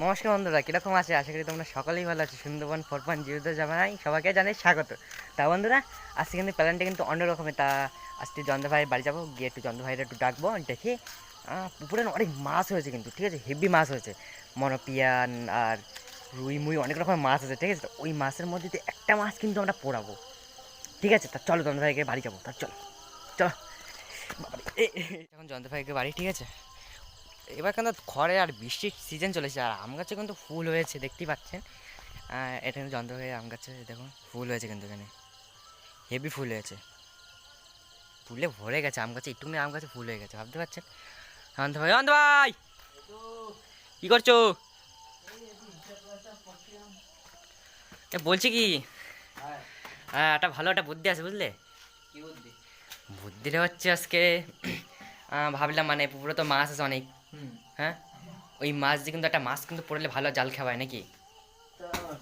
নমস্কার বন্ধুরা, কীরকম আছে? আশা করি তোমরা সকলেই ভালো আছে। সুন্দরবন ফোর পয়েন্ট জিরোতে জানাই সবাইকে জানাই স্বাগত। তা বন্ধুরা, আজকে কিন্তু প্ল্যানটা কিন্তু অন্য রকমের। তা আজকে চন্দ্র ভাইয়ের বাড়ি যাব, গিয়ে একটু চন্দ্র ভাইয়ের একটু ডাকবো, দেখে পুকুরে অনেক মাছ হয়েছে কিন্তু, ঠিক আছে? হেভি মাছ হয়েছে। মনোপিয়ান আর রুই মুই অনেক রকমের মাছ আছে, ঠিক আছে? ওই মাছের মধ্যে একটা মাছ কিন্তু আমরা পোড়াবো। ঠিক আছে? তা চলো চন্দ্র ভাইকে বাড়ি যাব, তা চলো চলো। এখন চন্দ্র ভাইকে বাড়ি, ঠিক আছে? এবার কিন্তু খড়ে আর বৃষ্টির সিজন চলেছে আর আম গাছে কিন্তু ফুল হয়েছে দেখতেই পাচ্ছেন। এটা কিন্তু যন্ত্র হয়ে আম গাছে দেখুন ফুল হয়েছে কিন্তু এখানে। হেভি ফুল হয়েছে। ফুলে ভরে গেছে আম গাছে একটু আম গাছে ফুল হয়ে গেছে ভাবতে পারছেন? অন্ত ভাই অন্ত ভাই কি করছ? বলছি কি? হ্যাঁ। একটা ভালো একটা বুদ্ধি আছে বুঝলে? বুদ্ধিটা হচ্ছে আজকে ভাবলাম মানে পুকুরে তো মাছ আছে অনেক। হ্যাঁ? ওই মাছ দিয়ে কিন্তু একটা মাছ কিন্তু পড়লে ভালো জাল খাওয়ায় নাকি?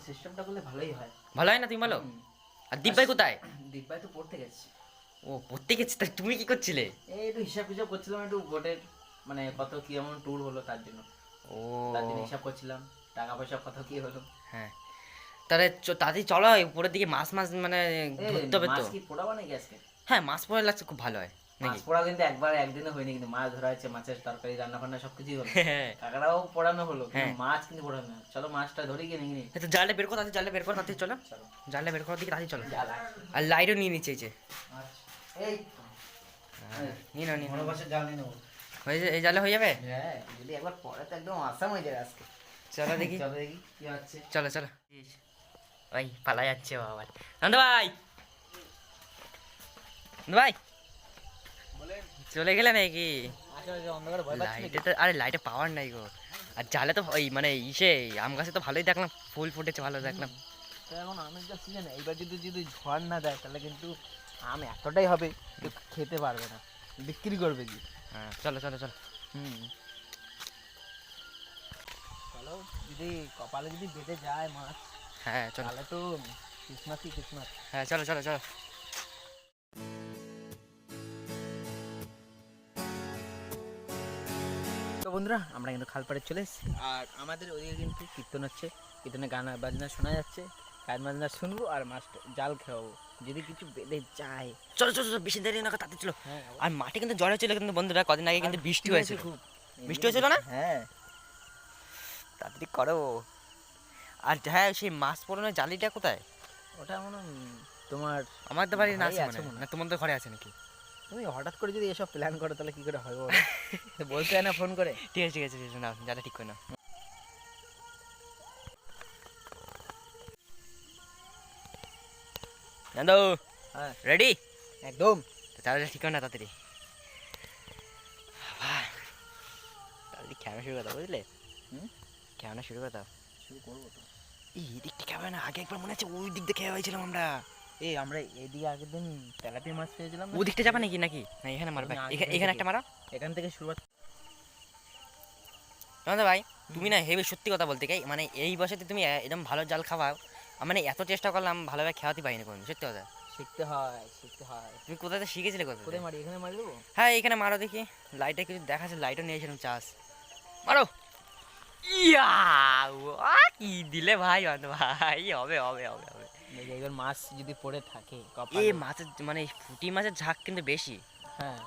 সিস্টেমটা করলে ভালোই হয়। ভালো হয় না তুমি বলো? আর দীপ ভাই কোথায়? দিব্যাই তো পড়তে গেছে। ও পড়তে গেছে? তাই তুমি কি করছিলে? এই একটু হিসাব হিসাব করছিলাম একটু বোটের মানে কত কি এমন ট্যুর হলো তার জন্য। ও। তার জন্য হিসাব করছিলাম টাকা পয়সা কত কি হলো। হ্যাঁ। তাহলে তাড়াতাড়ি চলো উপরের দিকে মাছ মাছ মানে ধরতে হবে তো। মাছ কি পোড়াবো নাকি আজকে? হ্যাঁ মাছ পড়ে লাগছে খুব ভালো হয়। মাছ পোড়া কিন্তু একবার একদিনে হয়নি কিন্তু মাছ ধরা হচ্ছে মাছের তরকারি রান্না ফান্না সবকিছুই হলো। হ্যাঁ কাঁকড়াও পোড়ানো হলো হ্যাঁ। মাছ কিন্তু পোড়ানো চলো মাছটা ধরে গিয়ে নিয়ে তো জালে বের করো তাড়াতাড়ি জালে বের করো তাড়াতাড়ি চলো। জালে বের করার দিকে তাড়াতাড়ি চলো। আর লাইটও নিয়ে এই যে। আচ্ছা এই হ্যাঁ, নিয়ে নাও নিয়ে জাল নিয়ে নেব। হয়ে এই জালে হয়ে যাবে? হ্যাঁ যদি একবার পরে তো একদম আসাম হয়ে যাবে আজকে। চলো দেখি। চলো দেখি কি হচ্ছে। চলো চলো। ভাই পালা যাচ্ছে বাবা। নন্দ ভাই! নন্দ ভাই! চলে গেলে নাকি? লাইটে তো আরে লাইটে পাওয়ার নাই গো। আর জালে তো ওই মানে ইসে আম গাছে তো ভালোই দেখলাম ফুল ফুটেছে ভালো দেখলাম। এখন আমের সিজন এইবার যদি যদি ঝড় না দেয় তাহলে কিন্তু আম এতটাই হবে খেতে পারবে না বিক্রি করবে কি? হ্যাঁ চলো চলো চলো। হুম। চলো যদি কপালে যদি বেঁধে যায় মাছ হ্যাঁ চলো। তাহলে তো কিসমাসই কিসমাস হ্যাঁ চলো চলো চলো। বন্ধুরা আমরা কিন্তু খালপাড়ে চলে এসেছি। আর আমাদের ওদিকে কিন্তু কীর্তন হচ্ছে। কীর্তনে গান বাজনা শোনা যাচ্ছে। গান বাজনা শুনব আর মাছ জাল খাওয়াবো। যদি কিছু বেঁধে যায় চলো চলো চলো বেশি দেরি না তাতে চলো। হ্যাঁ আর মাঠে কিন্তু জ্বর হয়েছিল কিন্তু বন্ধুরা কদিন আগে কিন্তু বৃষ্টি হয়েছিল। খুব। বৃষ্টি হয়েছিল না? হ্যাঁ। তাড়াতাড়ি করো। আর হ্যাঁ সেই মাছ পড়ানোর জালিটা কোথায়? ওটা মনে তোমার আমার তো বাড়ি না আছে। না তোমাদের ঘরে আছে নাকি? তুমি হঠাৎ করে যদি এসব প্ল্যান করো তাহলে কি করে হবে বলতে হয় না ফোন করে? ঠিক আছে ঠিক আছে ঠিক আছে নাও জালে ঠিক করে জানো হ্যাঁ। রেডি একদম। তাহলে ঠিক না তাড়াতাড়ি। বাবা, তাড়াতাড়ি খেলা শুরু কথা বুঝলে? হুম? খেলা শুরু শুরু করব তো। এই দিকটা খেয়ে না আগে একবার মনে আছে ওই দিক দিয়ে খেয়ে হয়েছিলাম আমরা। এই আমরা এদিকে আগের দিন তেলাপিয়া মাছ পেয়েছিলাম যাবে নাকি? নাকি? না এখানে মারবে। এখান একটা মারো। এখান থেকে শুরুয়াত জানো ভাই তুমি না সত্যি কথা বলতে গাই মানে এই বয়সেতে তুমি এ- এরকম ভালো জাল খাওয়াও মানে এত চেষ্টা করলাম ভালোভাবে খাওয়াতে পারিনি কোনো সত্যি কথা। শিখতে হয় শিখতে হয়। তুমি কোথায় থেকে শিখেছিলে কোথায় কোথায় মারি? এখানে মারি দেবো? হ্যাঁ এখানে মারো দেখি। লাইটে কিছু দেখাচ্ছে লাইটও নিয়েছিলাম চাষ। মারো। ইয়া কি দিলে ভাই ভাই হবে হবে হবে। এবার মাছ যদি পড়ে থাকে এই মাছের মানে ফুটি মাছের ঝাঁক কিন্তু বেশি। হ্যাঁ।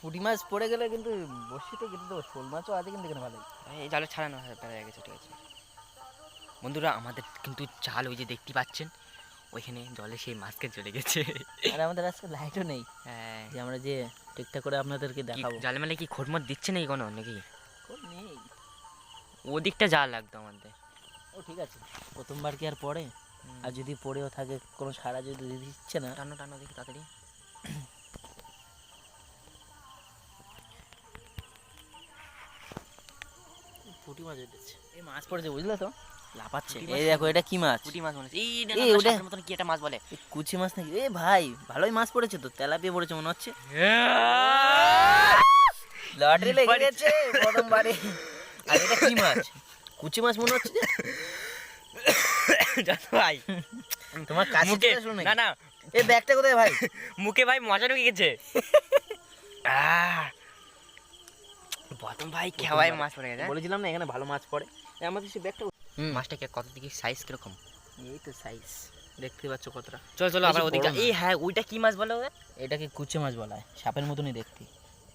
পুঁটি মাছ পড়ে গেলে কিন্তু বসিতে দেবো শোল মাছও আছে কিন্তু এখানে ভালোই। এই জালে ছাড়ানো হয়ে পেরে গেছে ঠিক আছে। বন্ধুরা আমাদের কিন্তু জাল ওই যে দেখতে পাচ্ছেন ওইখানে জলে সেই মাছকে চলে গেছে। আর আমাদের আজকে লাইটও নেই। হ্যাঁ। যে আমরা যে ঠিকঠাক করে আপনাদেরকে দেখাবো। জালে মানে কি খোটমট দিচ্ছে নাকি কোনো নাকি? নেই। ওদিকটা জাল লাগতো আমাদের। ও ঠিক আছে। প্রথমবার কি আর পড়ে? আর যদি পড়েও থাকে কোনো সারা যদি দিচ্ছে না। টানো টানো দেখি তাড়াতাড়ি। পুঁটি মাছ উঠেছে এই মাছ পড়েছে বুঝলে তো? লাপাচ্ছে এই দেখো এটা কি মাছ? পুঁটি মাছ মনে হচ্ছে। এই ওটা- মতন কি একটা মাছ বলে? কুচি মাছ নাকি? এ ভাই ভালোই মাছ পড়েছে তো তেলাপিয়া পড়েছে মনে হচ্ছে। লটারি লেগে গেছে প্রথমবারে। আর এটা কি মাছ? কুচি মাছ মনে হচ্ছে? জানো ভাই তোমার কাছে? না না। এই ব্যাগটা কোথায় ভাই? মুখে ভাই মজা ঢুকে গেছে। প্রথম ভাই মাছ পড়ে গেছে হ্যাঁ? বলেছিলাম না এখানে ভালো মাছ পড়ে। আমাদের সে ব্যাগটা মাছটা কত দিকে? সাইজ কীরকম? এই তো সাইজ দেখতে পাচ্ছ কতটা। চলো চলো আবার ওদিকে এই হ্যাঁ ওইটা কি মাছ বলো এটাকে কুচে মাছ বলা হয়। সাপের মতনই দেখতে।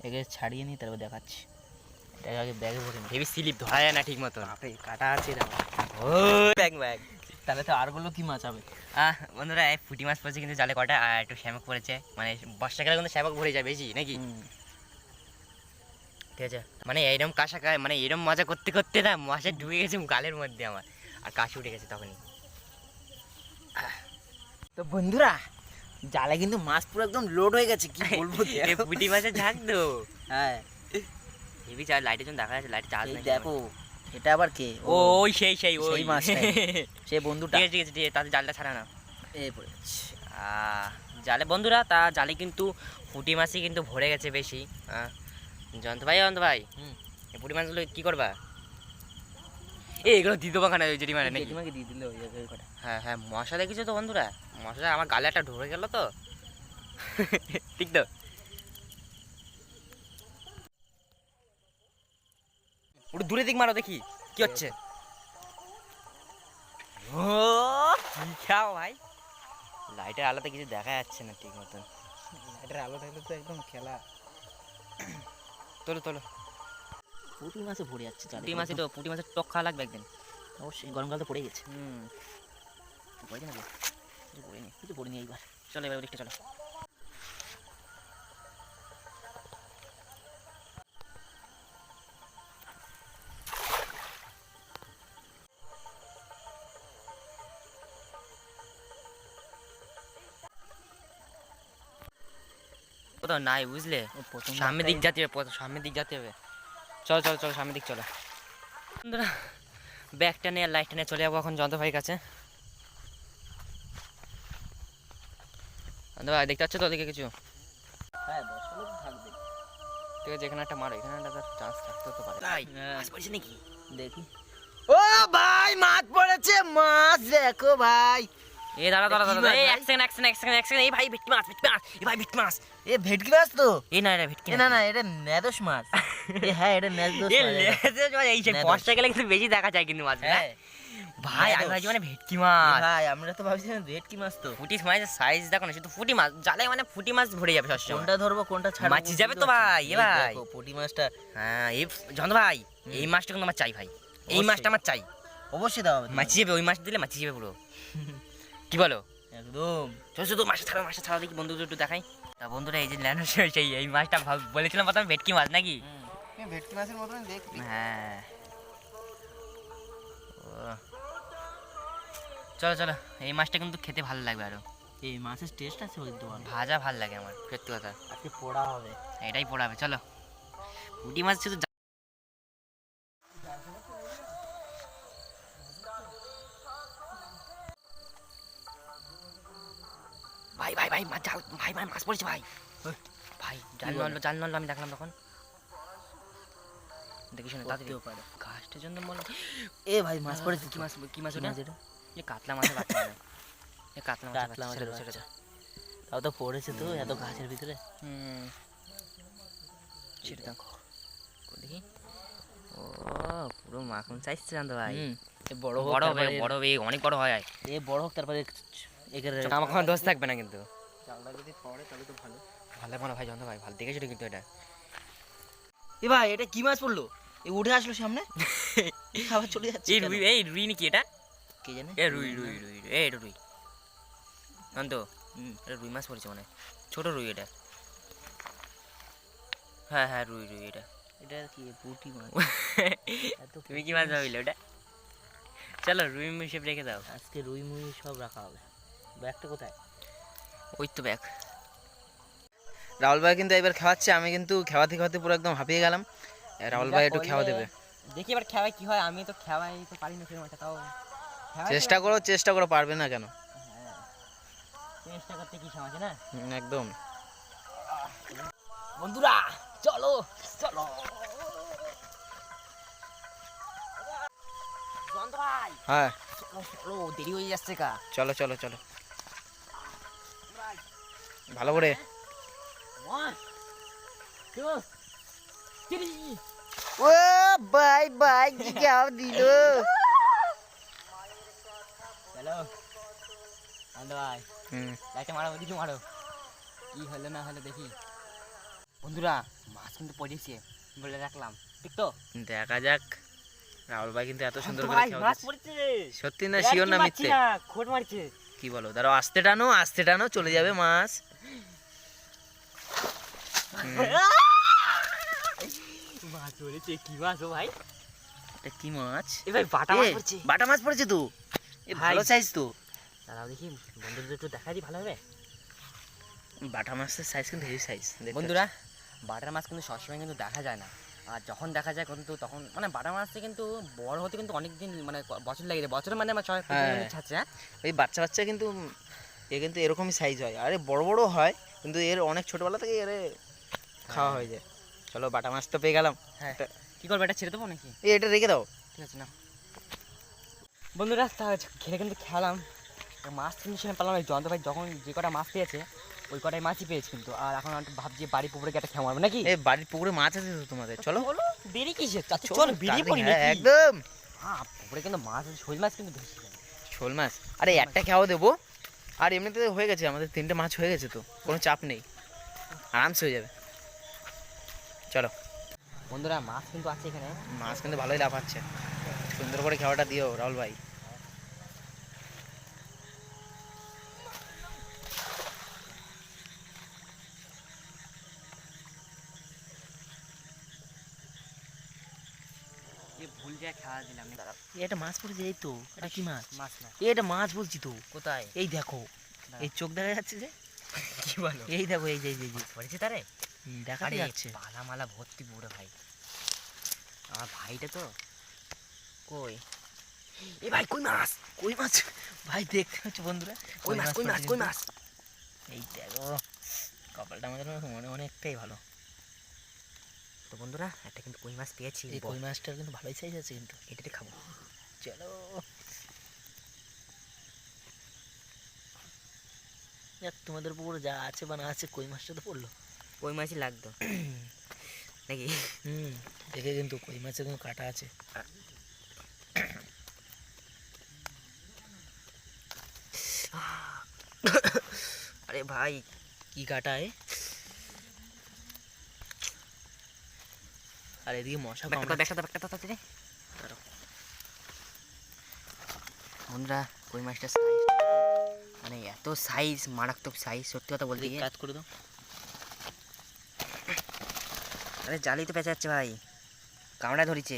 একে ছাড়িয়ে নিই তারপর দেখাচ্ছি। এটাকে আগে ব্যাগে ভরে হেভি স্লিপ ধরা যায় না ঠিক মতো। কাটা আছে ও ব্যাগ ব্যাগ তাহলে তো আরগুলো কি মাছ হবে? আহ বন্ধুরা এই ফুটি মাছ পড়েছে কিন্তু জালে কটা আর একটু শ্যামক পড়েছে। মানে বর্ষাকালে কিন্তু শ্যামক ভরে যায় বেশি নাকি? ঠিক আছে? মানে এইরকম কাঁসা মানে এরকম মজা করতে করতে না মাছে ঢুকে গেছে গালের মধ্যে আমার। আর কাশি উঠে গেছে তখনই। তো বন্ধুরা জালে কিন্তু মাছ পুরো একদম লোড হয়ে গেছে কি বলব ফুটি মাছের ঝাঁক তো। হ্যাঁ। হেভি চার লাইটের জন্য দেখা যাচ্ছে লাইট চার্জ দেখো এটা আবার কে? ও ওই সেই সেই ওই। সে বন্ধুটা। ঠিক আছে ঠিক আছে ঠিক আছে তাতে জালটা ছাড়া না এই পড়ে যাচ্ছে। জালে বন্ধুরা তা জালে কিন্তু মাছই কিন্তু ভরে গেছে বেশি। জয়ন্ত ভাই জয়ন্ত ভাই হুম। এই ফুটি মাছগুলো কি করবা? এই এগুলো দিয়ে দেবো খানে যদি মানে নাকি? জেঠিমাকে দিয়ে দিলে ওই হ্যাঁ হ্যাঁ মশা দেখেছ তো বন্ধুরা? মশাটা আমার গালে একটা ঢুকে গেল তো। ঠিক তো? একটু দূরে দিক মারো দেখি কি হচ্ছে? ও কি খাও ভাই। লাইটের আলোতে কিছু দেখা যাচ্ছে না ঠিক মতন। এটার আলো থাকলে তো একদম খেলা। তোলো তোলো। পুঁটি মাছে ভরে যাচ্ছে পুঁটি মাছই তো পুঁটি মাছের টক খাওয়া লাগবে একদিন। অবশ্যই গরমকাল তো পড়ে গেছে। হুম। পড়ে নাকি কিছু পড়িনি কিছু পড়িনি এইবার। চলো এবার ওদিকটা চলো। কোথাও নাই বুঝলে? সামনের দিক যেতে হবে সামনের দিক যেতে হবে। চলো চলো চলো সামনের দিক চলো। বন্ধুরা ব্যাগটা নিয়ে লাইটটা নিয়ে চলে যাব এখন যন্ত্র ভাইয়ের কাছে। ভাই দেখতে পাচ্ছ তো ওদিকে কিছু? হ্যাঁ ঠিক আছে এখানে একটা মারো এখানে একটা চান্স থাকতে তো পারে। তাই। হ্যাঁ। পড়েছে নাকি? দেখি। ও ভাই মাছ পড়েছে মাছ দেখো ভাই। এ দাঁড়া দাঁড়া দাঁড়া এই এক সেকেন্ড এক সেকেন্ড এক সেকেন্ড এক সেকেন্ড এই ভাই ভেটকি মাছ ভেটকি মাছ ভাই ভেটকি মাছ। এ ভেটকি মাছ তো? এই না এটা ভেটকি না। না এটা নেদোস মাছ। এ হ্যাঁ এটা নেদোস এ মাছ এই সেই নেদোস। কিন্তু বেশি দেখা যায় কিন্তু মাছ হ্যাঁ। ভাই আমি। ভাবছি মানে ভেটকি মাছ। ভাই আমরা তো ভাবছিলাম ভেটকি মাছ তো। ফুটি মাছের সাইজ দেখো না শুধু ফুটি মাছ। জালে মানে ফুটি মাছ ভরে যাবে সবসময়। কোনটা ধরবো কোনটা ছাড়বো মাছি যাবে তো ভাই, এ ভাই। পুঁটি মাছটা। হ্যাঁ এই ঝন্দ ভাই এই মাছটা কিন্তু আমার চাই ভাই। এই মাছটা আমার চাই। অবশ্যই হবে মাছি যাবে ওই মাছ দিলে মাছি যাবে পুরো। কি বলো? একদম। চল শুধু মাছটা ছাড়া মাছটা ছাড়া দেখি বন্ধুদের একটু দেখাই। তা বন্ধুরা এই যে ল্যান্ড সেই এই মাছটা ভাব- বলেছিলাম প্রথমে ভেটকি মাছ নাকি? ভেটকি মাছের মতন দেখবি। হ্যাঁ। ও। চলো চলো এই মাছটা কিন্তু খেতে ভালো লাগবে আরও। এই মাছের টেস্ট আছে কিন্তু ভালো ভাজা ভালো লাগে আমার সত্যি কথা। আজকে পোড়া হবে। এটাই পড়াবে চলো। পুঁটি মাছ শুধু ভাই ভাই ভাই মাছ জাল ভাই ভাই মাছ পড়েছে ভাই। ভাই জাল? নড়লো জাল নড়লো আমি দেখলাম তখন। দেখি শুনে করতেও পারে। গাছটার জন্য মনে এ ভাই মাছ পড়েছে কি মাছ কি মাছ ওটা? এটা? এ কাতলা মাছের বাচ্চা মনে। এ কাতলা মাছের কাতলা মাছের বাচ্চা। তাও তো পড়েছে তো এত গাছের ভিতরে। হুম। ছেড়ে দাও দেখি। ও পুরো মাখন সাইজ জানতো ভাই। এ বড় হোক বড় হবে বড় হবে অনেক বড় হয়। এ বড় হোক তারপরে একের আমার কোনো দোষ থাকবে না কিন্তু। চালটা যদি পড়ে তাহলে তো ভালো। ভালো মনে ভাই জানতো ভাই ভালো দেখেছ কিন্তু এটা। এ ভাই এটা কি মাছ পড়ল? এ উঠে আসলো সামনে? আবার চলে যাচ্ছে এই রুই এই রুই নাকি এটা? কে জানে? এ রুই রুই রুই এ এটা রুই জানতো এটা রুই মাছ পড়েছে মানে ছোট রুই এটা। হ্যাঁ হ্যাঁ রুই রুই এটা। এটা কি পুঁটি মাছ? তুমি কি মাছ ভাবিলে ওটা? চলো রুই মুই হিসেবে রেখে দাও। আজকে রুই মুই সব রাখা হবে। ব্যাগটা কোথায়? ওই তো ব্যাগ। রাহুল ভাই কিন্তু এবার খাওয়াচ্ছে আমি কিন্তু খাওয়াতে খাওয়াতে পুরো একদম হাঁপিয়ে গেলাম। রাহুল ভাই একটু খাওয়া দেবে। দেখি এবার খেয়াই কি হয় আমি তো খেয়াই তো পারি না সেরকম একটা তাও চেষ্টা করো চেষ্টা করো পারবে না কেন? হ্যাঁ। চেষ্টা করতে কি সমাজে না? একদম। বন্ধুরা চলো চলো। হ্যাঁ। চলো দেরি হয়ে যাচ্ছে কা চলো চলো চলো। ভালো করে. ও বাই বাই কি খাও দিল? হ্যালো। হ্যালো ভাই। হুম। লাইটে মারো ওদিকে মারো। কি হলো না হলো দেখি। বন্ধুরা মাছ কিন্তু পড়েছে বলে রাখলাম। ঠিক তো? দেখা যাক। রাহুল ভাই কিন্তু এত সুন্দর করে ভাই মাছ। পড়েছে। সত্যি না শিওর না মিথ্যে? খোট মারছে। কি বলো? দাঁড়াও আস্তে টানো আস্তে টানো চলে যাবে মাছ। মাছ কি মাছ ও ভাই? এটা কি মাছ? এ ভাই বাটা মাছ পড়ছে। বাটা মাছ পড়েছে তো? এ ভালো সাইজ তো। দাঁড়াও দেখি বন্ধুদের একটু দেখা দিই ভালো হবে? বাটা মাছের সাইজ কিন্তু হেভি সাইজ বন্ধুরা বাটার মাছ কিন্তু সবসময় কিন্তু দেখা যায় না। আর যখন দেখা যায় কিন্তু তখন মানে বাটা মাছটা কিন্তু বড় হতে কিন্তু অনেক দিন মানে বছর লাগে যায়। বছরের মানে আমার ছয় হ্যাঁ। ছাড়ছে ওই বাচ্চা বাচ্চা কিন্তু এ কিন্তু এরকমই সাইজ হয়। আরে বড় বড় হয় কিন্তু এর অনেক ছোটবেলা থেকে এর খাওয়া হয়ে যায়। চলো বাটা মাছ তো পেয়ে গেলাম। হ্যাঁ। কি করব এটা ছেড়ে দেবো নাকি? এই এটা রেখে দাও। ঠিক আছে না বন্ধুরা ঘেরে কিন্তু খেলাম। মাছ কিন্তু সেখানে পেলাম জয়ন্ত ভাই যখন যে কটা মাছ পেয়েছে ওই কটাই মাছই পেয়েছে কিন্তু। আর এখন ভাবছি বাড়ির পুকুরে একটা খেয়ে মারবো নাকি? এই বাড়ির পুকুরে মাছ আছে তো তোমাদের? চলো। চলো দেরি কিসের? আচ্ছা, চলো, চলো বেরিয়ে পড়ি নাকি? একদম। হ্যাঁ পুকুরে কিন্তু মাছ আছে শোল মাছ কিন্তু যায়। শোল মাছ? আরে একটা খাওয়া দেবো। আর এমনিতে হয়ে গেছে আমাদের তিনটে মাছ হয়ে গেছে তো কোনো চাপ নেই। আরামসে হয়ে যাবে। চলো। বন্ধুরা মাছ কিন্তু আছে এখানে। মাছ কিন্তু ভালোই লাভ হচ্ছে সুন্দর করে খাওয়াটা দিও রাহুল ভাই। এ খাওয়া দিলাম। দাঁড়াও। মাছ পড়েছে এই তো এটা কি মাছ? মাছ না। এই মাছ বলছি তো। কোথায়? এই দেখো এই চোখ দেখা যাচ্ছে যে? কি বলো? এই দেখো এই যে এই যে, পড়েছে তারে? দেখা যাচ্ছে। পালা মালা ভর্তি পুরো ভাই। আমার ভাইটা তো কই? এ ভাই কই মাছ? কই মাছ? ভাই দেখতে পাচ্ছ বন্ধুরা? কই মাছ কই মাছ কই মাছ? এই দেখো কপালটা আমাদের মনে অনেকটাই ভালো। তো বন্ধুরা একটা কিন্তু কই মাছ পেয়েছি এই কই মাছটার কিন্তু ভালোই সাইজ আছে কিন্তু। এটাতে খাব। চলো। যাক তোমাদের পুকুরে যা আছে বা না আছে কই মাছটা তো পড়ল কই মাছই লাগতো। নাকি? হুম দেখে কিন্তু কই মাছের কিন্তু কাটা আছে। আরে ভাই কি কাটা এ? আর এদিকে মশা দাঁড়াও। বন্ধুরা কই মাছটা সাইজ মানে এত সাইজ মারাত্মক সাইজ সত্যি কথা বলতে কাজ করে দাও। আরে জালি তো পেঁচা যাচ্ছে ভাই। কামড়া ধরিছে।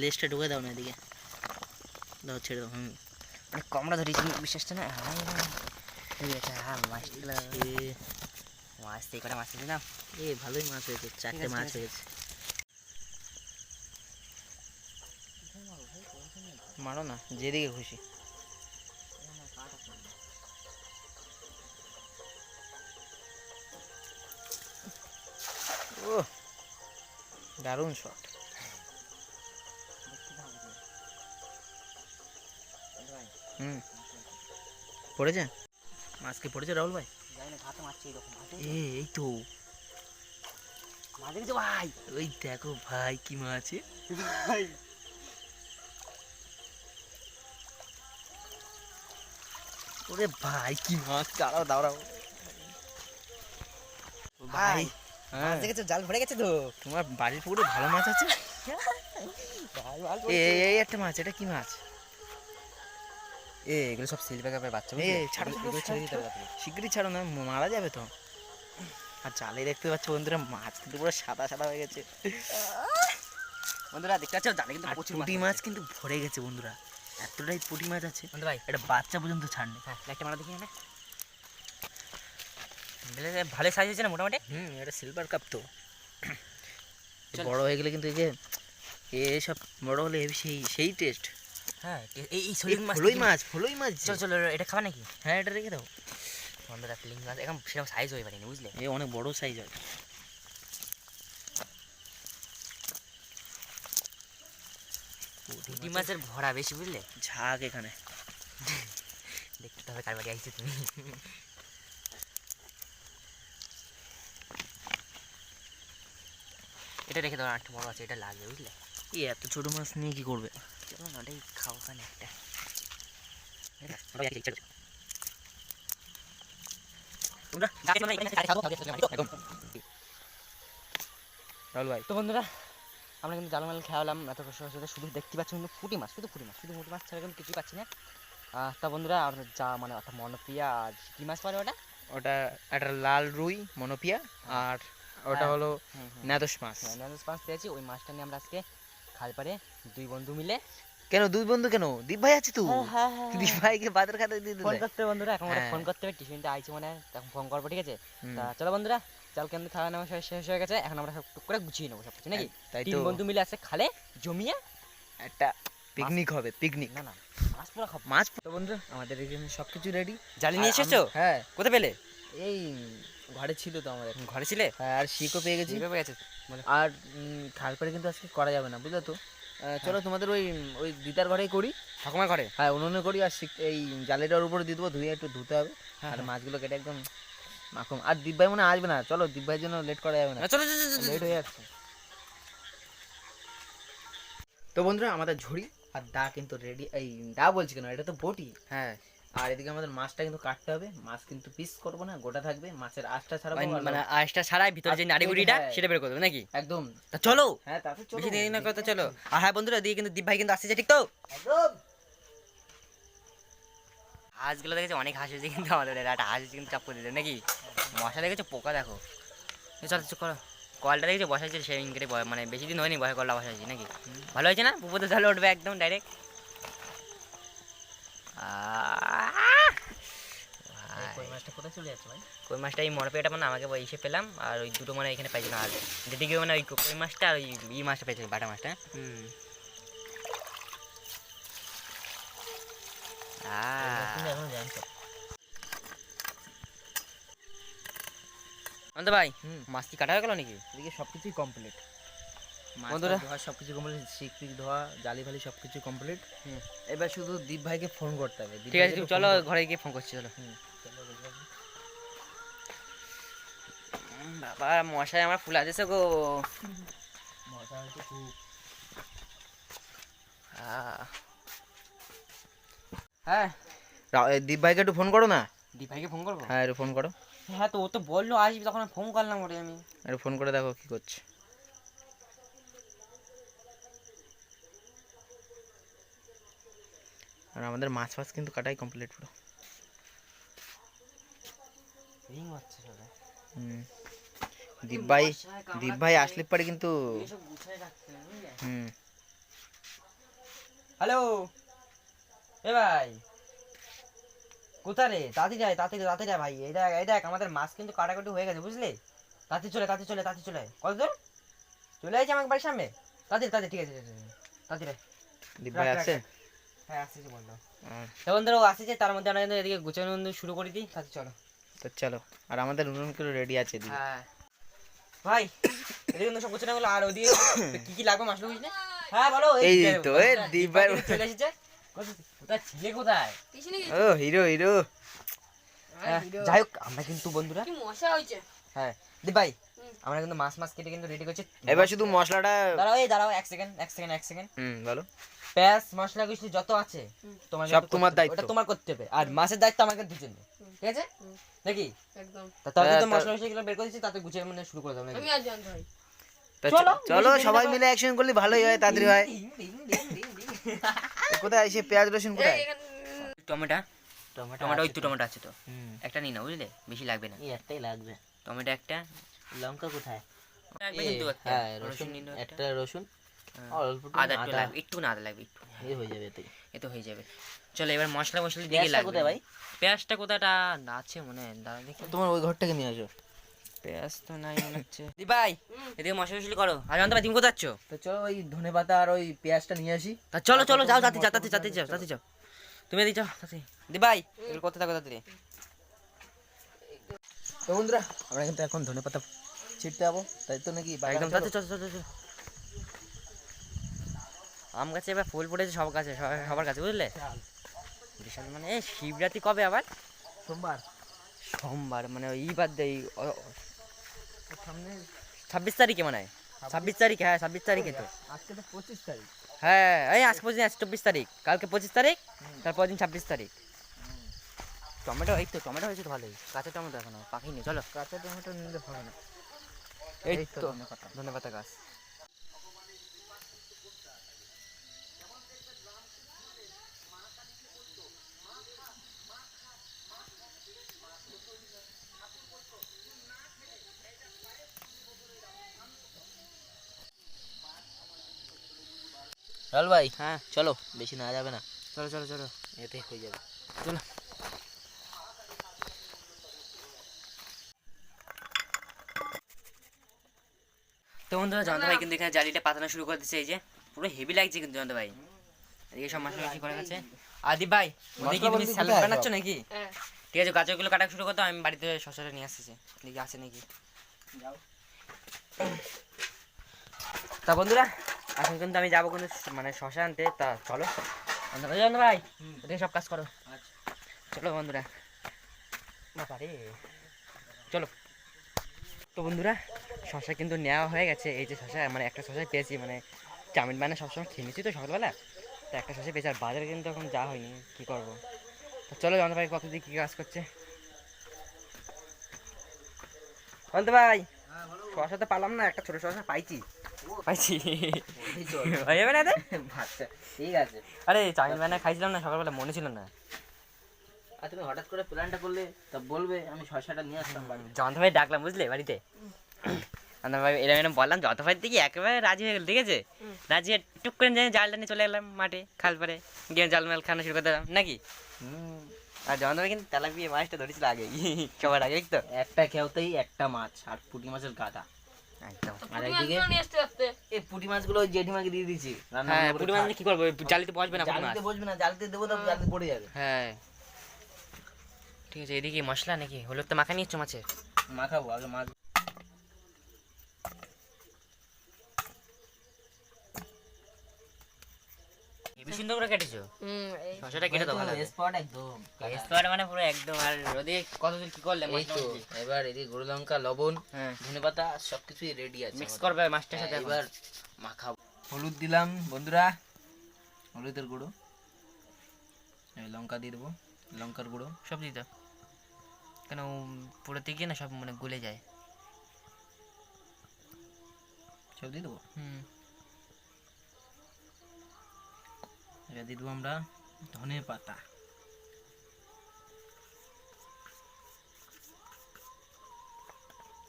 লেজটা ঢুকে দাও না এদিকে। দাও ছেড়ে দাও হুম। মানে কামড়া ধরিছে না? হাই হাই। আছে হ্যাঁ মাছ কটা মাছ না এ ভালোই মাছ হয়েছে চারটে মাছ। হয়েছে। মারো না যেদিকে খুশি। ও দারুণ শট হুম পড়েছে? মাছ কি পড়েছে রাহুল ভাই? এ এই তো ভাই। ওই দেখো ভাই কি মাছ? ভাই। ওরে ভাই কি মাছ দাঁড়াও দাঁড়াও। ভাই হ্যাঁ। মাছ দেখেছ? জাল ভরে গেছে তো? তোমার বাড়ির পুকুরে ভালো মাছ আছে? এই- এই একটা মাছ এটা কি মাছ? এ এগুলো সব কাপের বাচ্চা এ? ছাড়ো, এগুলো- ছেড়ে দিতে হবে। শিগগিরই ছাড়ো না মারা যাবে তো। আর জালে দেখতে পাচ্ছ বন্ধুরা মাছ কিন্তু পুরো সাদা সাদা হয়ে গেছে। বন্ধুরা দেখতে পাচ্ছ? জালে কিন্তু প্রচুর মাছ কিন্তু ভরে গেছে বন্ধুরা। এতটাই পুঁটি মাছ আছে বন্ধু ভাই। এটা বাচ্চা পর্যন্ত ছাড়নি হ্যাঁ লাইটটা মারা দেখি না ভালো সাইজ হয়েছে না মোটামুটি? হুম এটা সিলভার কাপ তো। বড় হয়ে গেলে কিন্তু একে এসব বড় হলে সেই সেই টেস্ট হ্যাঁ এই এই শরীর মাছ ফলই মাছ ফলই মাছ। চল চল এটা খাবা নাকি? হ্যাঁ এটা রেখে দাও। বন্ধুরা ফিলিং মাছ এখন সেরকম সাইজ হয়ে পারেনি বুঝলে? এ অনেক বড় সাইজ হয়। পুঁটি মাছের ভরা বেশি বুঝলে? ঝাঁক এখানে। দেখতে হবে কার বাড়ি আইছো তুমি। এটা রেখে দাও আরেকটা বড় আছে এটা লাগবে বুঝলে? এই এত ছোট মাছ নিয়ে কি করবে? চলো না ওটাই খাও ওখানে একটা। রাহুল ভাই। তো বন্ধুরা আমরা কিন্তু জালমাল খেয়ালাম এত কষ্ট কষ্ট শুধু দেখতে পাচ্ছি কিন্তু ফুটি মাছ শুধু ফুটি মাছ শুধু ফুটি মাছ ছাড়া কিন্তু কিছুই পাচ্ছি না। তা বন্ধুরা আর যা মানে একটা মনপ্রিয়া আর কি মাছ পারে ওটা? ওটা একটা লাল রুই মনোপিয়া আর ওটা হ্যাঁ। হলো হুম মাছ। ন্যানোস মাছ পেয়েছি। ওই মাছটা নিয়ে আমরা আজকে খাল পারে দুই বন্ধু মিলে কেন দুই বন্ধু কেন? দীপ ভাই আছে তো? হ্যাঁ হ্যাঁ দীপ ভাইকে বাদের খাতে দিয়ে ফোন করতে বন্ধুরা এখন হ্যাঁ। ফোন করতে হবে টিফিনটা আইছে মানে হয় তখন ফোন করব ঠিক আছে? তা চলো বন্ধুরা চাল কেন্দ্র খাওয়া নেওয়া শেষ- হয়ে গেছে। এখন আমরা সব টুক করে গুছিয়ে নেব সব কিছু নাকি তাই তিন বন্ধু মিলে আছে খালে জমিয়ে একটা পিকনিক হবে পিকনিক না না মাছ পুরো খাব। মাছ তো বন্ধুরা আমাদের এখানে সবকিছু রেডি জালি নিয়ে এসেছ? হ্যাঁ। কোথায় পেলে? এই ঘরে ছিল তো আমাদের। ঘরে ছিলে? হ্যাঁ আর শিকও পেয়ে গেছি। পেয়ে গেছে। আর পাড়ে কিন্তু আজকে করা যাবে না বুঝলে তো? চলো তোমাদের ওই ওই দিদার ঘরেই করি। ঠাকুমার ঘরে? হ্যাঁ উনুনে করি আর এই জালেটার উপরে দিয়ে দেবো ধুয়ে একটু ধুতে হবে। হ্যাঁ, আর হ্যাঁ। মাছগুলো কেটে একদম মাখুম। আর দীপ ভাই মনে আসবে না। চলো দীপ ভাইয়ের জন্য লেট করা যাবে না। না, চলো লেট হয়ে যাচ্ছে। তো বন্ধুরা আমাদের ঝুড়ি আর দা কিন্তু রেডি এই দা বলছি কেন? এটা তো বটি। হ্যাঁ। আর এদিকে আমাদের মাছটা কিন্তু কাটতে হবে। মাছ কিন্তু পিস করব না গোটা থাকবে। মাছের আঁশটা ওই আর মানে আইসটা ছাড়াই ভিতরে যে নাড়িগুড়িটা হ্যাঁ। সেটা বের করে দেবে নাকি? একদম। চলো। হ্যাঁ তাতে চলো বেশি দেরি না কথা চলো। আর হ্যাঁ বন্ধুরা দিয়ে কিন্তু দীপ ভাই কিন্তু আসছে ঠিক তো? একদম। হাঁসগুলো দেখেছি অনেক হাঁস হয়েছে কিন্তু আমাদের একটা হাঁস কিন্তু চাপ করে দিল নাকি? মশা দেখেছ? পোকা দেখো। চল চুপ করো। কলটা দেখেছি? বসাইছে সেভিং ব- মানে বেশি দিন হয়নি বসে কলটা বসাইছি নাকি? ভালো হয়েছে না? পুকুরে জলে উঠবে একদম ডাইরেক্ট কই মাছটা এই মরপেটা মানে আমাকে ইসে পেলাম আর ওই দুটো মানে এখানে পাইছি না। আর যেদিকে মানে ওই কই মাছটা আর ওই ই মাছটা পেয়েছি বাটা মাছটা। হুম আহ এখন জানতো অন্ত ভাই মাছ কি কাটা হয়ে গেল নাকি? এদিকে সবকিছুই কমপ্লিট বন্ধুরা। কমপ্লিট শিক ধোয়া জালি ফালি সবকিছু কমপ্লিট হুম। এবার শুধু দীপ ভাইকে ফোন করতে হবে। ঠিক আছে চলো ঘরে গিয়ে ফোন করছি চলো। বাবা মশাই আমার ফুলা দিছে গো। মজা হয়েছে খুব। আহ। হ্যাঁ। দীপ ভাইকে একটু ফোন করো না। দীপ ভাইকে ফোন করব? হ্যাঁ একটু ফোন করো। হ্যাঁ তো ও তো বলল আসবি তখন ফোন করলাম ওরে আমি। একটু ফোন করে দেখো কি করছে। আর আমাদের মাছ ফাছ কিন্তু কাটাই কমপ্লিট পুরো। রিং হচ্ছে হুম। দীপ ভাই দীপ ভাই আসলে পরে কিন্তু? হুম। হ্যালো এ ভাই কোথা রে? তাড়াতাড়ি যায় তাড়াতাড়ি তাড়াতাড়ি যায় ভাই। এই দেখ এই দেখ আমাদের মাছ কিন্তু কাটাকাটি হয়ে গেছে বুঝলি? তাড়াতাড়ি চলে তাড়াতাড়ি চলে তাড়াতাড়ি চলে। কত দূর? চলে আসছে আমার বাড়ির সামনে। তাড়াতাড়ি তাড়াতাড়ি ঠিক আছে আছে, আছে। তাড়াতাড়ি রে। দীপ ভাই রাখ। হ্যাঁ আসছে বলল আর তখন ধরো ও আসছে তার মধ্যে আমরা এদিকে গুছানো কিন্তু শুরু করে দিই। চলো। তো চলো আর আমাদের উনুন কিলো রেডি আছে হ্যাঁ। ভাই এদিকে কিন্তু সব গুছানো হলো আর ওদিকে কি কি লাগবে মাছটা বুঝলে? হ্যাঁ বলো এই তো, এই চলে এসেছে। ছিলে কোথায়? ও হিরো হিরো। হ্যাঁ, যাই হোক আমরা কিন্তু বন্ধুরা মশা হয়েছে? হ্যাঁ ভাই আমরা কিন্তু মাছ মাছ কেটে কিন্তু রেডি করছি। এবার শুধু মশলাটা দাঁড়াও এই দাঁড়াও এক সেকেন্ড এক সেকেন্ড এক সেকেন্ড হুম বলো। পেঁয়াজ মশলা কিছু যত আছে তোমার সব তোমার করতে দায়িত্ব। ওটা তোমার করতে হবে। আর মাছের দায়িত্ব আমাকে দুজন ঠিক আছে। নাকি? একদম। তা তার হ্যাঁ, তো মশলা মশলা বের করে দিচ্ছি তাতে গুছিয়ে মানে শুরু করে দাও নাকি? আমি আর জানতে ভাই তো চলো, চলো সবাই মিলে একসঙ্গে করলে ভালোই হয় তাড়াতাড়ি হয়। কোথায় এসে পেঁয়াজ রসুন কোথায়? টমেটো টমেটো ওই তো। টমেটো আছে তো। একটা নিই না বুঝলে? বেশি লাগবে না। এই একটাই লাগবে। টমেটো একটা। লঙ্কা কোথায়? লাগবে কিন্তু একটা। হ্যাঁ রসুন একটা রসুন। হ্যাঁ। অল্প একটু আদা একটু লাগবে একটু না আদা লাগবে একটু। হয়ে যাবে এতেই। এ তো হয়ে যাবে। চলো এবার মশলা মশলা দিকে লাগবে। কোথায় ভাই? পেঁয়াজটা কোথাটা? আছে মনে হয়। দাঁড়া দেখি। তোমার ওই ঘর থেকে নিয়ে আসো। পেঁয়াজ তো নাই মনে হচ্ছে। দি ভাই এদিকে মশলা মশলি করো। আর জানতে ভাই তুমি কোথায় যাচ্ছ? তো চলো ওই ধনে পাতা আর ওই পেঁয়াজটা নিয়ে আসি। তা চলো চলো যাও যাও মশলা যাতে যাও। তাতে যাও তুমি এদিকে যাও তাতে দি ভাই এগুলো করতে থাকো তাতে তো বন্ধুরা আমরা কিন্তু এখন ধনে পাতা ছিটতে যাব। তাই তো নাকি বাগানে একদম। তাতে চলো চলো চলো। আম গাছে এবার ফুল ফুটেছে সব গাছে সবার- কাছে বুঝলে? বিশাল। মানে শিবরাত্রি কবে আবার? সোমবার। সোমবার মানে ওই বাদ দেয় সামনে ছাব্বিশ তারিখে মানে ছাব্বিশ তারিখে হ্যাঁ ছাব্বিশ তারিখে তো। আজকে তো পঁচিশ তারিখ। হ্যাঁ এই আজ পঁচিশ আজ চব্বিশ তারিখ। কালকে পঁচিশ তারিখ তারপর দিন ছাব্বিশ তারিখ। টমেটো এই তো টমেটো হয়েছে ভালোই। কাঁচা টমেটো এখনও পাখিনি চলো। কাঁচা টমেটো নিলে হবে না। এই তো ধন্যবাদ গাছ। লাল ভাই হ্যাঁ। চলো বেশি না যাবে না। চলো চলো চলো। এতে হয়ে যাবে। চলো। তো বন্ধুরা জয়ন্ত ভাই কিন্তু এখানে জালিটা পাতানো শুরু করে দিচ্ছে এই যে। পুরো হেভি লাগছে কিন্তু জয়ন্ত ভাই। এদিকে সব মশলি করে গেছে আদি ভাই ওদিকে তুমি বলতে স্যালাড বানাচ্ছ নাকি? ঠিক আছে গাজরগুলো কাটা শুরু করতো আমি বাড়িতে শসাটা নিয়ে আসতেছি। দেখি আছে নাকি? যাও। তা বন্ধুরা এখন কিন্তু আমি যাব কিন্তু মানে শশা আনতে তা চলো। বন্ধুরা, ভাই ওদিকে সব কাজ করো। আচ্ছা। চলো বন্ধুরা। বাবারে। চলো। তো বন্ধুরা শশা কিন্তু নেওয়া হয়ে গেছে। এই যে শশা মানে একটা শশাই পেয়েছি মানে চাউমিন বানা সবসময় খেয়ে নিচ্ছি তো সকালবেলা। তো একটা শশা পেয়েছি আর বাজারে কিন্তু এখন যা হয়নি কী করব? তো চলো জানতে ভাই কত দিয়ে কী কাজ করছে? বলতে ভাই শশা তো পালাম না একটা ছোটো শশা পাইছি। পাইছি। হয়ে যাবে না আচ্ছা ঠিক আছে। আরে চাউমিন বানা খাইছিলাম না সকালবেলা মনে ছিল না। আর তুমি হঠাৎ করে প্ল্যানটা করলে তা বলবে আমি শসাটা নিয়ে আসতাম বাড়ি জয়ন্ত ভাই ডাকলাম বুঝলে বাড়িতে? জয়ন্ত ভাই এরকম এরকম বললাম জয়ন্ত ভাই দেখি একেবারে রাজি হয়ে গেল ঠিক আছে? রাজি হয়ে টুক করে যাই জালটা নিয়ে চলে গেলাম মাঠে খাল পারে গিয়ে জাল মাল খানো শুরু করে দিলাম নাকি? আর ভাই কিন্তু তেলাপিয়া মাছটা ধরেছিল আগে সবার আগে তো? একটা খেওতেই একটা মাছ আর পুঁটি মাছের গাদা। আর এইদিকে? এই পুঁটি মাছগুলো জেঠিমাকে দিয়ে দিয়েছি। হ্যাঁ পুঁটি। মাছ কি করব? জালিতে বসবে না পুরি মাছ? জালিতে বসবে না জালিতে দেবো তো জালিতে পড়ে যাবে। হ্যাঁ। ঠিক আছে এদিকে মশলা নাকি? হলুদ তো মাখা নিয়েছো মাছের? মাখাবো আগে মাছ হেবি সুন্দর করে কেটেছো? শসাটা কেটে তো ভালো স্পট একদম। এসপার মানে পুরো একদম আর ওদিকে কতদিন কি করলে এই তো এবার এদিকে গরু লঙ্কা লবণ হ্যাঁ। ধনে পাতা সবকিছুই রেডি আছে মিক্স করবে মাছটার সাথে এবার মাখাবো। হলুদ দিলাম বন্ধুরা। হলুদের গুঁড়ো। এই লঙ্কা দিয়ে দেবো লঙ্কার গুঁড়ো। সব দিত কেন পুরোতে গিয়ে না সব মানে গলে যায়? সব দিয়ে দেবো? হুম। এবার দিয়ে দেবো আমরা ধনে পাতা।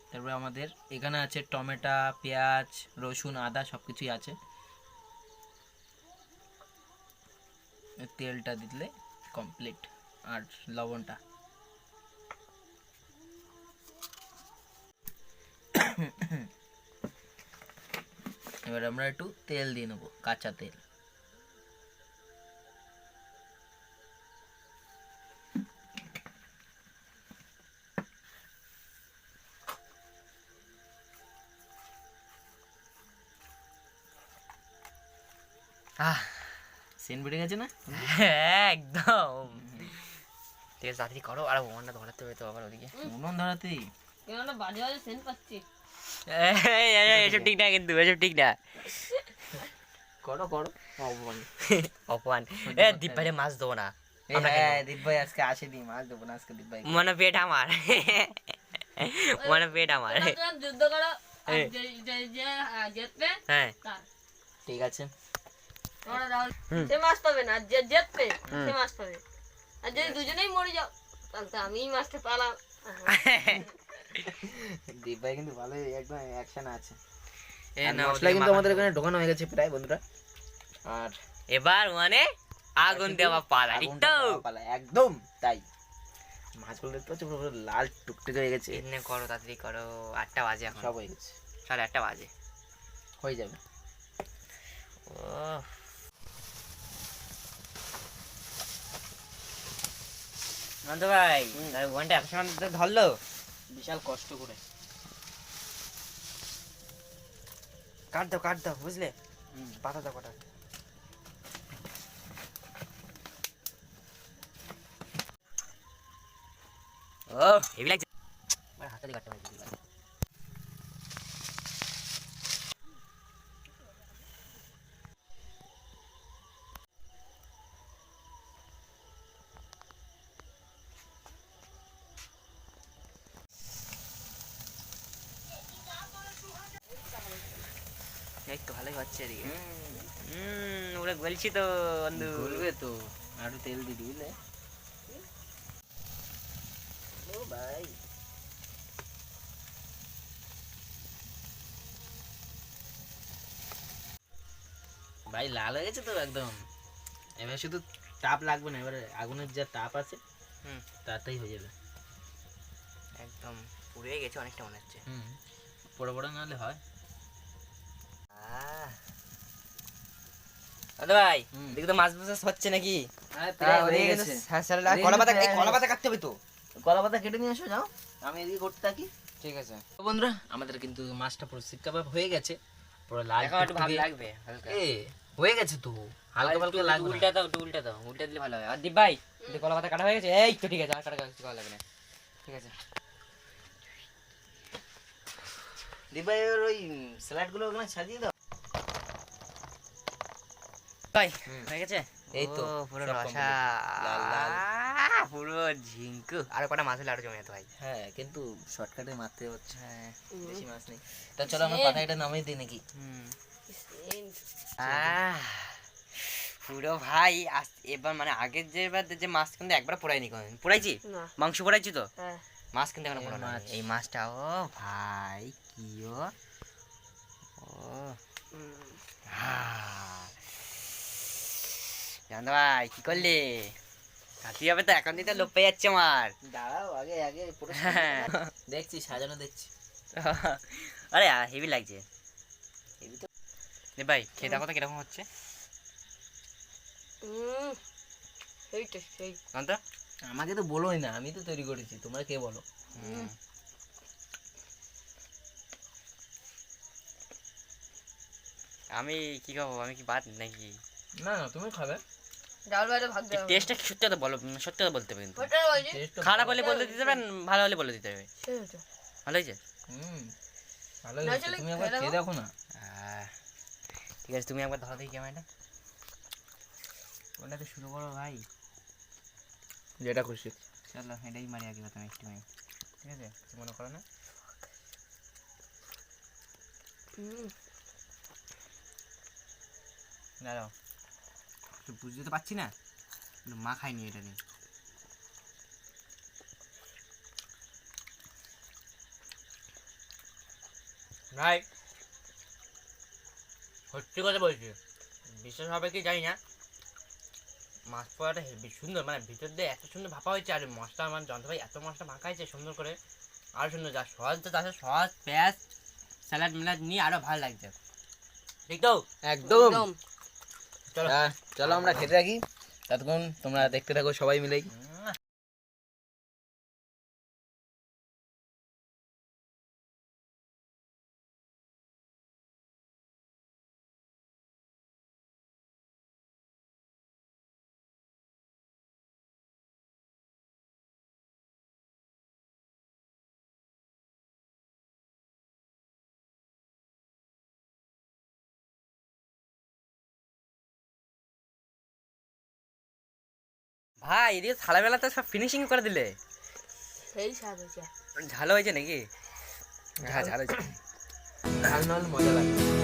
তারপরে আমাদের এখানে আছে টমেটো, পেঁয়াজ, রসুন, আদা সব কিছুই আছে তেলটা দিলে কমপ্লিট আর লবণটা। এবার আমরা একটু তেল দিয়ে নেব, কাঁচা তেল। সেন বেড়ে গেছে না? হ্যাঁ, একদম। ঠিক আছে তাড়াতাড়ি করো আর ওখানটা ধরাতে হবে তো আবার ওদিকে। উনুন ধরাতেই বাজে বাজে সেন্ট পাচ্ছি। এসব ঠিক না কিন্তু এসব ঠিক না। করো করো অপমান। অপমান। এ দীপ ভাইরে মাছ দেবো না। হ্যাঁ দীপ ভাই আজকে আসেনি মাছ দেবো না আজকে দীপ ভাই মনে পেট আমার। মনে পেট আমার। যুদ্ধ করো। হ্যাঁ। ঠিক আছে। সে মাছ পাবে না যে জিতবে সে মাছ পাবে। আর যদি দুজনেই মরে যাও তাহলে তো আমি মাছটা পালাম দীপ ভাই কিন্তু ভালো একদম অ্যাকশন আছে। এ আর না, মশলা কিন্তু আমাদের এখানে ঢোকানো হয়ে গেছে প্রায় বন্ধুরা। আর এবার মানে আগুন দেওয়া পালা একদম তাই। মাছগুলো দেখতে পাচ্ছ পুরো লাল টুকটুকে হয়ে গেছে। এমনি করো তাড়াতাড়ি করো আটটা বাজে এখন। সব হয়ে গেছে। সাড়ে আটটা বাজে। হয়ে যাবে। ও নন্দ ভাই ওখানটা একশো ধরলো। বিশাল কষ্ট করে। কাট দাও কাট দাও বুঝলে? পাতা দাও কটা। ও হেভি লাগছে। হাতে কাটতে হচ্ছে এদিকে। হুম। ওরা তো তো আরও তেল দিবি ও ভাই। ভাই লাল হয়ে গেছে তো একদম। এবার শুধু তাপ লাগবে না এবারে আগুনের যা তাপ আছে হুম। তাতেই হয়ে যাবে। একদম পুড়ে গেছে অনেকটা মনে হচ্ছে। হুম বড় বড় নাহলে হয়। দাদা ভাই দেখি তো মাছ মাছ হচ্ছে নাকি? হ্যাঁ, তা হয়ে কলা পাতা কিন্তু এই প্রায় কলা পাতা কাটতে হবে তো। কলা পাতা কেটে নিয়ে এসো যাও। আমি এদিকে করতে থাকি। ঠিক আছে। তো বন্ধুরা আমাদের কিন্তু মাছটা পুরো হয়ে গেছে। পুরো লাল একটু ভাব লাগবে হালকা। এ হয়ে গেছে তো। হালকা হালকা লাগবে উল্টা দাও উল্টা দাও উল্টা দিলে ভালো হবে আর দীপ ভাই কলা পাতা কাটা হয়ে গেছে? এই তো ঠিক আছে আর কাটা করা লাগবে না। ঠিক আছে। দিবাই ওর ওই স্যালাডগুলো ওখানে সাজিয়ে দাও। ভাই হয়ে গেছে? এই তো, পুরো রসা পুরো ঝিঙ্কু। আর কটা মাছ হলে আরও জমে যেত ভাই। হ্যাঁ কিন্তু শর্টকাটে মারতে হচ্ছে। হ্যাঁ। বেশি মাছ নেই। তা চলো আমরা পাতাটা নামিয়ে দিই নাকি? পুরো ভাই এবার মানে আগের যে এবার যে মাছ কিন্তু একবার পোড়াইনি কোনোদিন। পোড়াইছি? মাংস পোড়াইছি তো? হ্যাঁ। মাছ কিন্তু এখনও এই পোড়ানো এই মাছটা ও ভাই কি ও? ও। হুম। ভাই কি করলে কাটি হবে তো এখন দিতে লোক পেয়ে যাচ্ছে আমার দাঁড়াও আগে আগে। দেখছি সাজানো দেখছি আরে হেভি লাগছে হেবি তো ভাই খেয়ে দেখো তো কীরকম হচ্ছে হুম। সেই তো সেই আমাকে তো বলোই না আমি তো তৈরি করেছি তোমরা কে বলো হুম। আমি কি খাব আমি কি বাদ নাকি না না তুমি খাবে ডাল ভাজা ভাগ দেওয়া হবে। টেস্টটা সত্যি কথা বলো সত্যি কথা বলতে হবে কিন্তু। খারাপ হলে বলতে দিতে হবে ভালো হলে বলে দিতে হবে। ভালো হয়েছে? হুম ভালো হয়েছে। তুমি একবার খেয়ে খেয়ে দেখো। না? ঠিক আছে তুমি একবার ধরো দেখি ক্যামেরাটা ওটা তো শুরু করো ভাই। যেটা খুশি। চলো এটাই মারি আগে প্রথমে একটু মারি ঠিক আছে? কিছু মনে করো না? দাঁড়াও। বুঝতে পারছি না। কিন্তু মা খাইনি এটা নিয়ে। ভাই সত্যি কথা বলছি। বিশ্বাস হবে কি জানি না। মাছ পোড়াটা হেবি সুন্দর মানে ভিতর দিয়ে এত সুন্দর ভাপা হয়েছে আর মশলা আমার যন্ত্র ভাই এত মশলা মাখাইছে সুন্দর করে। আরও সুন্দর যা সহজ তো তাছাড়া সহজ পেঁয়াজ স্যালাড মিলাদ নিয়ে আরও ভালো লাগছে। ঠিক তো? একদম। একদম। চলো হ্যাঁ চলো আমরা খেতে থাকি। ততক্ষণ তোমরা দেখতে থাকো সবাই মিলেই। ভাই এদিকে থালাবেলাতে সব ফিনিশিং করে দিলে। সেই স্বাদ হয়েছে। ঝাল হয়েছে নাকি? হ্যাঁ ঝাল হয়েছে। ঝাল নাহলে মজা লাগে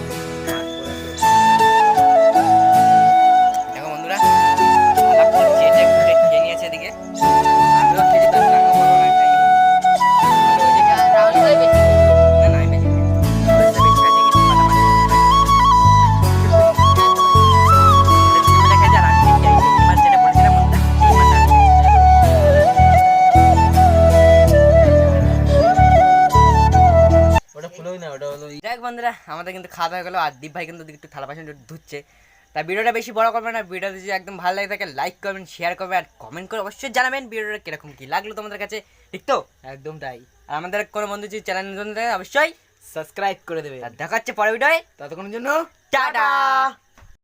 যাই হোক বন্ধুরা আমাদের কিন্তু খাওয়া দাওয়া গেলো আর দীপ ভাই কিন্তু একটু থালা বাসন ধুচ্ছে। তা ভিডিওটা বেশি বড় করবেন না ভিডিওটা যদি একদম ভালো লাগে থাকে লাইক করবেন শেয়ার করবেন আর কমেন্ট করে অবশ্যই জানাবেন ভিডিওটা কীরকম কী লাগল তোমাদের কাছে। ঠিক তো? একদম তাই। আর আমাদের কোনো বন্ধু যদি চ্যানেল নতুন অবশ্যই সাবস্ক্রাইব করে দেবে। আর দেখাচ্ছে হচ্ছে ভিডিও ভিডিওয়। ততক্ষণের জন্য টাটা!